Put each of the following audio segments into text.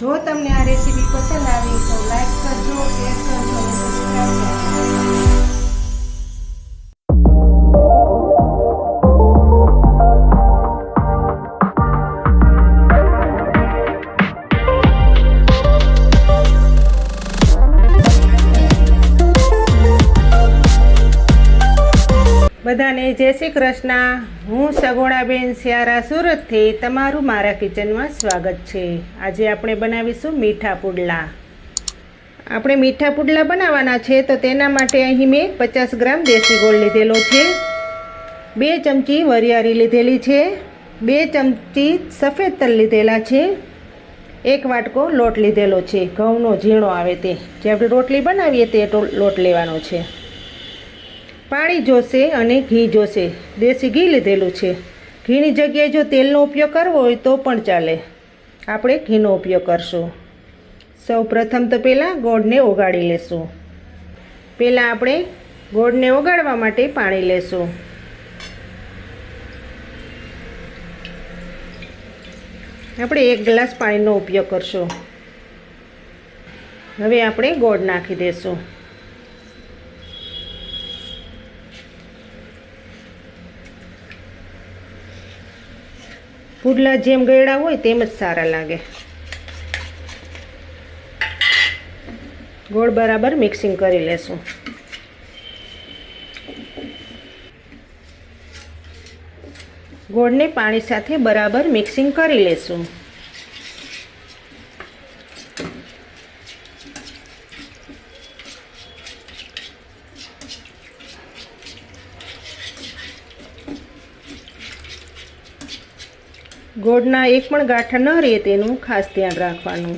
જો તમને આ રેસીપી પસંદ આવી તો લાઈક કરજો શેર કરજો અને સબસ્ક્રાઈબ કરજો. બધાને જય શ્રી કૃષ્ણ. હું સગુણાબેન સિયારા સુરતથી તમારું મારા કિચનમાં સ્વાગત છે. આજે આપણે બનાવીશું મીઠા પુડલા. આપણે મીઠા પુડલા બનાવવાના છે તો તેના માટે અહીં મેં પચાસ ગ્રામ દેશી ગોળ લીધેલો છે. બે ચમચી વરિયાળી લીધેલી છે. બે ચમચી સફેદ તલ લીધેલા છે. એક વાટકો લોટ લીધેલો છે. ઘઉંનો ઝીણો આવે તે. જે આપણે રોટલી બનાવીએ તે લોટ લેવાનો છે. પાણી જોશે અને ઘી જોશે. દેશી ઘી લીધેલું છે. ઘીની જગ્યાએ જો તેલનો ઉપયોગ કરવો હોય તો પણ ચાલે. આપણે ઘીનો ઉપયોગ કરશું. સૌ પ્રથમ તો પહેલાં ગોળને ઓગાળી લેશું. પહેલાં આપણે ગોળને ઓગાળવા માટે પાણી લેશું. આપણે એક ગ્લાસ પાણીનો ઉપયોગ કરશું. હવે આપણે ગોળ નાખી દઈશું પુડલા જેમ ગળ્યા હોય તેમ જ સારા લાગે. ગોળ બરાબર મિક્સિંગ કરી લેશું. ગોળને પાણી સાથે બરાબર મિક્સિંગ કરી લેશું. ગોળના એક પણ ગાંઠા ન રહે તેનું ખાસ ધ્યાન રાખવાનું.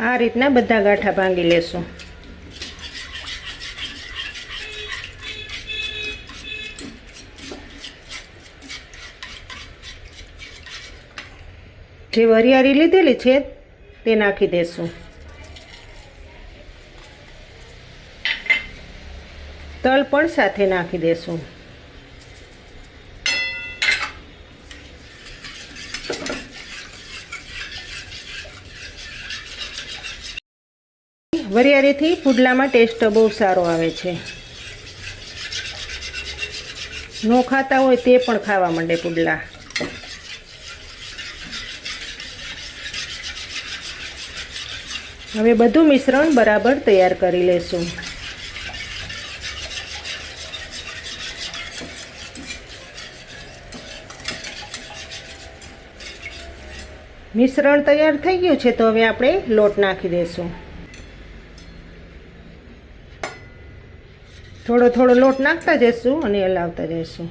આ રીતના બધા ગાંઠા ભાંગી લેશું. જે વરિયાળી લીધેલી છે, તે નાખી દેશું. તલ પણ સાથે નાખી દેશું. વરિયાળીથી પુડલામાં ટેસ્ટ બહુ સારો આવે છે. ન ખાતા હોય તે પણ ખાવા માંડે પુડલા. હવે બધું મિશ્રણ બરાબર તૈયાર કરી લેશું. મિશ્રણ તૈયાર થઈ ગયું છે તો હવે આપણે લોટ નાખી દઈશું થોડો લોટ નાખતા જઈશું અને હલાવતા જઈશું.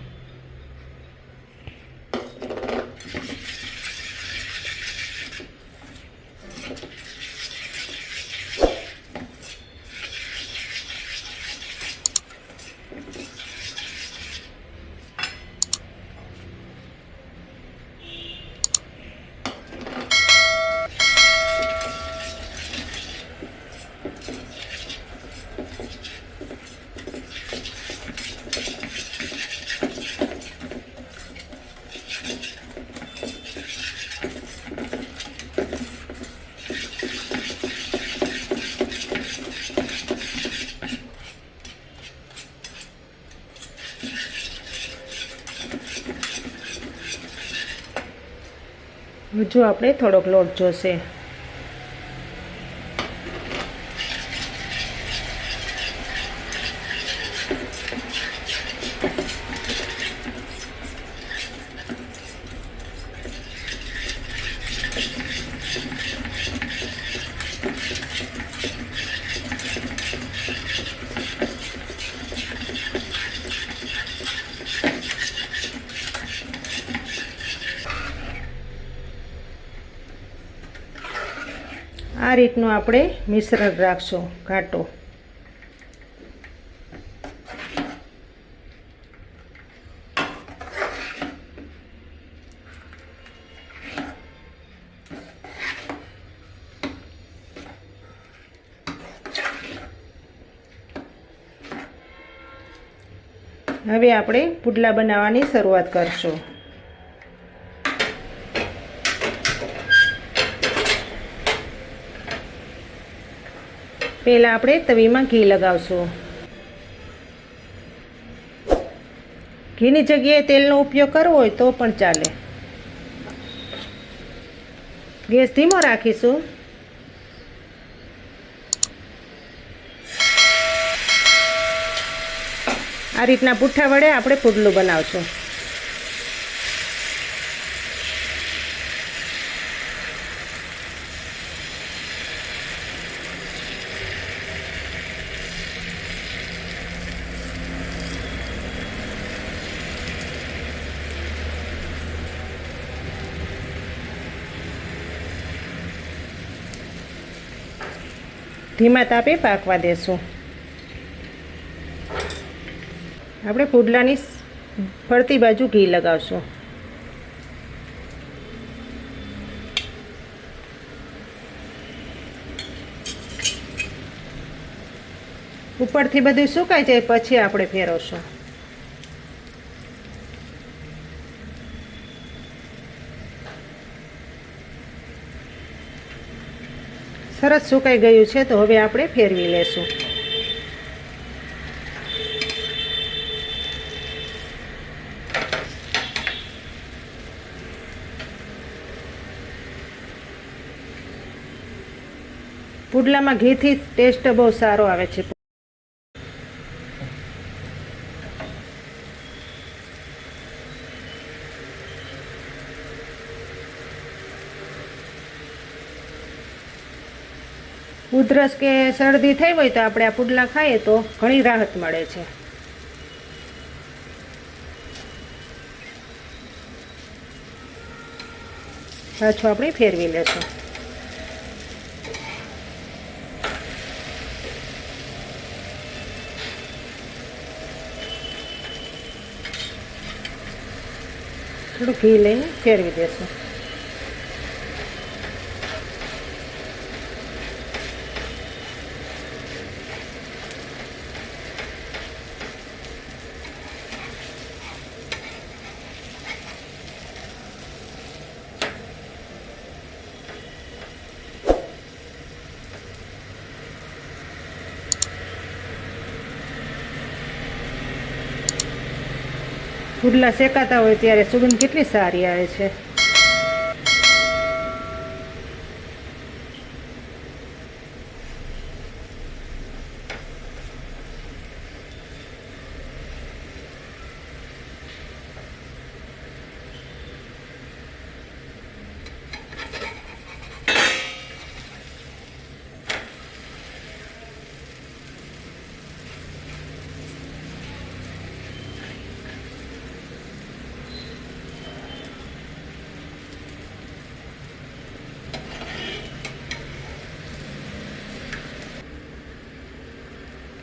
હજુ આપણે થોડોક લોટ જોશે. રીતનું આપણે મિશ્રણ રાખશું ઘાટો. હવે આપણે પુડલા બનાવવાની શરૂઆત કરશું. પહેલાં આપણે તવીમાં ઘી લગાવશું. ઘીની જગ્યાએ તેલનો ઉપયોગ કરવો હોય તો પણ ચાલે. ગેસ ધીમો રાખીશું. આ રીતના પુઠ્ઠા વડે આપણે પુડલું બનાવશું. ધીમા તાપે પાકવા દેશું. આપણે પુડલાની ફરતી બાજુ ઘી લગાવશું. ઉપરથી બધું સુકાઈ જાય, પછી આપણે ફેરવશું. સરસ સુકાઈ ગયું છે તો હવે આપણે ફેરવી લેશું. પુડલામાં ઘીથી ટેસ્ટ બહુ સારો આવે છે. ઉધરસ કે શરદી થઈ હોય તો આપણે આ પુડલા ખાઈએ તો ઘણી રાહત મળે છે. પાછું આપણે ફેરવી લેશું. થોડું ઘી લઈને ફેરવી દેશું. પુડલા શેકાતા હોય ત્યારે સુગંધ કેટલી સારી આવે છે.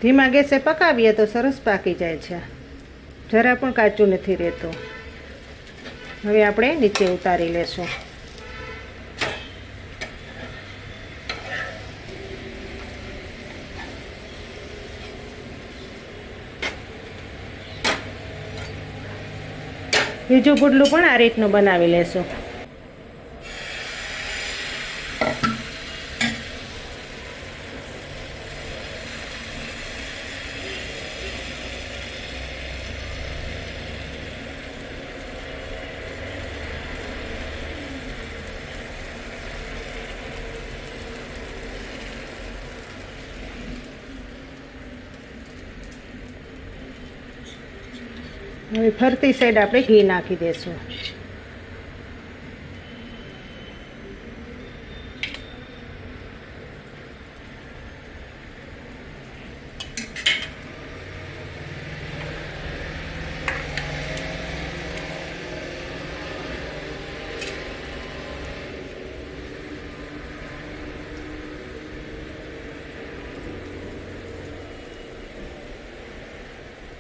ધીમા ગેસે પકાવીએ તો સરસ પાકી જાય છે. જરા પણ કાચું નથી રહેતું. હવે આપણે નીચે ઉતારી લેશું. બીજું પુડલું પણ આ રીતનું બનાવી લેશું. હવે ફરતી સાઈડ આપણે ઘી નાખી દઈશું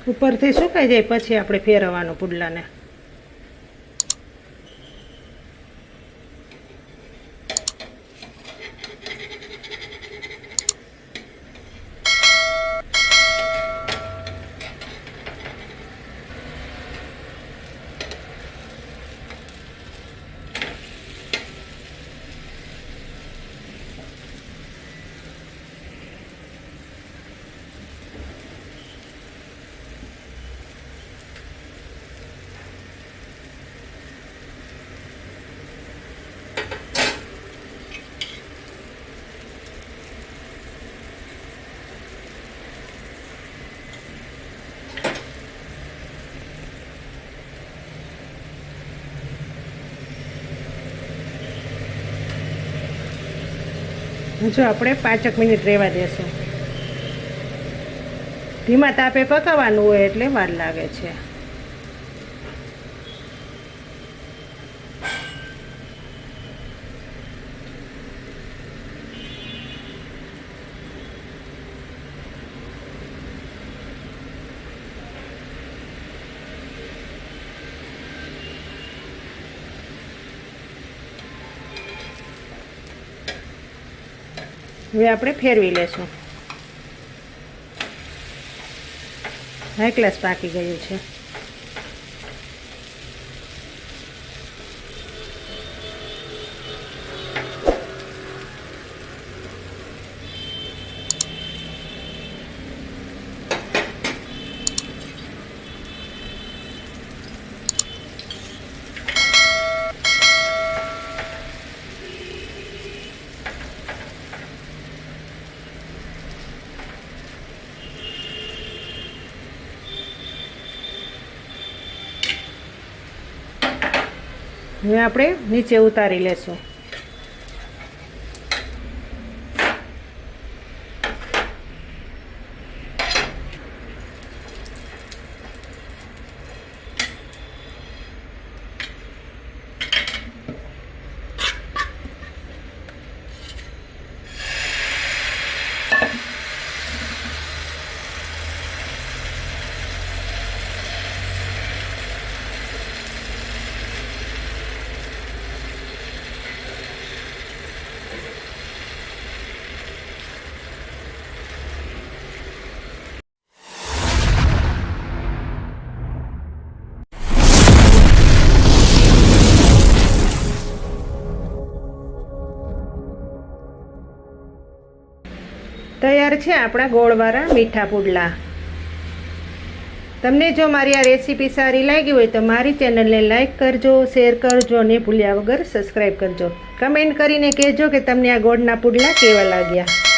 ઉપરથી સુકાઈ જાય? પછી આપણે ફેરવવાનું પુડલાને. હજુ આપણે પાંચક મિનિટ રહેવા દેશું. ધીમા તાપે પકાવવાનું હોય એટલે વાર લાગે છે. હવે આપણે ફેરવી લેશું. હાઈ ક્લાસ પાકી ગયું છે. હવે આપણે નીચે ઉતારી લેશું. તૈયાર છે આપણા ગોળવાળા મીઠા પુડલા. તમને જો મારી આ રેસીપી સારી લાગી હોય તો મારી ચેનલને લાઇક કરજો, શેર કરજો અને ભૂલ્યા વગર સબસ્ક્રાઈબ કરજો. કમેન્ટ કરીને કહેજો કે તમને આ ગોળના પુડલા કેવા લાગ્યા.